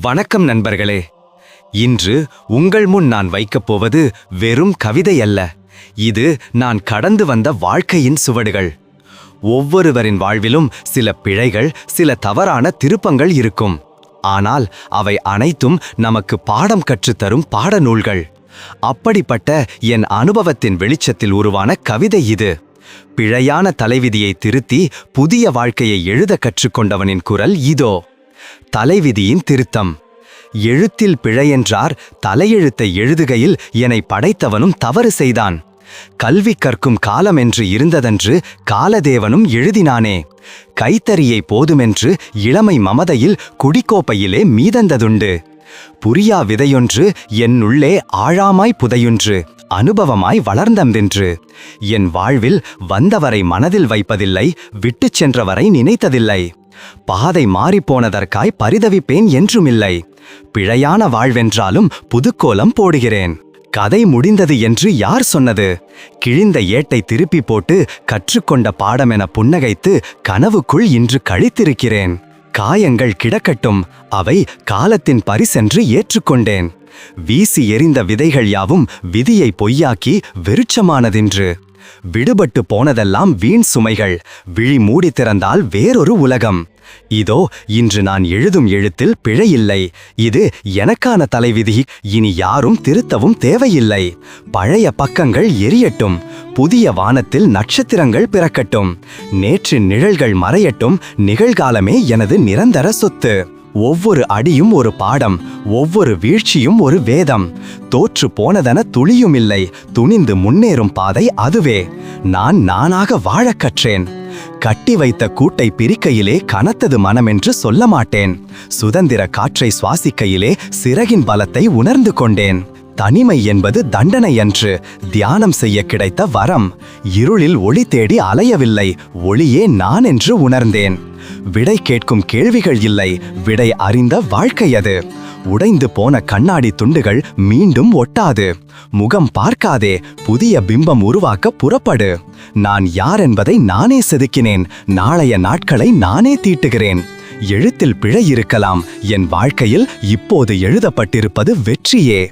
வணக்கம் நண்பர்களே. இன்று உங்கள் முன் நான் வைக்கப் போவது வெறும் கவிதை அல்ல. இது நான் கடந்து வந்த வாழ்க்கையின் சுவடுகள். ஒவ்வொருவரின் வாழ்விலும் சில பிழைகள் சில தவறான திருப்பங்கள் இருக்கும். ஆனால் அவை அனைத்தும் நமக்கு பாடம் கற்றுத்தரும் பாடநூல்கள். அப்படிப்பட்ட என் அனுபவத்தின் வெளிச்சத்தில் உருவான கவிதை இது. பிழையான தலைவிதியை திருத்தி புதிய வாழ்க்கையை எழுத கற்றுக்கொண்டவனின் குரல் இதோ. தலைவிதியின் திருத்தம். எழுத்தில் பிழையென்றார் தலையெழுத்தை எழுதுகையில் என்னை படைத்தவனும் தவறு செய்தான். கல்வி கற்கும் காலம் என்று இருந்ததன்று காலதேவனும் எழுதினானே. கைத்தறியை போதுமென்று இளமை மமதையில் குடிக்கோப்பையிலே மீதந்ததுண்டு. புரியா விதையொன்று என்னுள்ளே ஆழாமாய் புதையுன்று அனுபவமாய் வளர்ந்தந்தென்று என் வாழ்வில் வந்தவரை மனதில் வைப்பதில்லை விட்டுச் சென்றவரை நினைத்ததில்லை. பாதை மாறிப்போனதற்காய் பரிதவிப்பேன் என்றுமில்லை. பிழையான வாழ்வென்றாலும் புதுக்கோலம் போடுகிறேன். கதை முடிந்தது என்று யார் சொன்னது? கிழிந்த ஏட்டை திருப்பி போட்டு கற்றுக்கொண்ட பாடமென புன்னகைத்து கனவுக்குள் இன்று கழித்திருக்கிறேன். காயங்கள் கிடக்கட்டும் அவை காலத்தின் பரிசென்று ஏற்றுக்கொண்டேன். வீசி எறிந்த விதைகள் யாவும் விதியை பொய்யாக்கி வெறிச்சமானதின்று விடுபட்டு போனதெல்லாம் வீண் சுமைகள். விழி மூடி திறந்தால் வேறொரு உலகம். இதோ இன்று நான் எழுதும் எழுத்தில் பிழையில்லை. இது எனக்கான தலைவிதி. இனி யாரும் திருத்தவும் தேவையில்லை. பழைய பக்கங்கள் எரியட்டும். புதிய வானத்தில் நட்சத்திரங்கள் பிறக்கட்டும். நேற்று நிழல்கள் மறையட்டும். நிகழ்காலமே எனது நிரந்தர சொத்து. ஒவ்வொரு அடியும் ஒரு பாடம் ஒவ்வொரு வீழ்ச்சியும் ஒரு வேதம். தோற்று போனதென துளியுமில்லை துணிந்து முன்னேறும் பாதை அதுவே. நான் நானாக வாழக் கற்றேன். கட்டி வைத்த கூட்டை பிரிக்கையிலே கனத்தது மனமென்று சொல்ல மாட்டேன் சுதந்திர காற்றை சுவாசிக்கையிலே சிறகின் பலத்தை உணர்ந்து கொண்டேன். தனிமை என்பது தண்டனை அன்று தியானம் செய்ய கிடைத்த வரம். இருளில் ஒளி தேடி அலையவில்லை ஒளியே நான் என்று உணர்ந்தேன். விடை கேட்கும் கேள்விகள் இல்லை விடை அறிந்த வாழ்க்கை அது. உடைந்து போன கண்ணாடி துண்டுகள் மீண்டும் ஒட்டாது. முகம் பார்க்காதே புதிய பிம்பம் உருவாக்க புறப்படு. நான் யார் என்பதை நானே செதுக்கினேன் நாளைய நாட்களை நானே தீட்டுகிறேன். எழுத்தில் பிழை இருக்கலாம் என் வாழ்க்கையில் இப்போது எழுதப்பட்டிருப்பது வெற்றியே.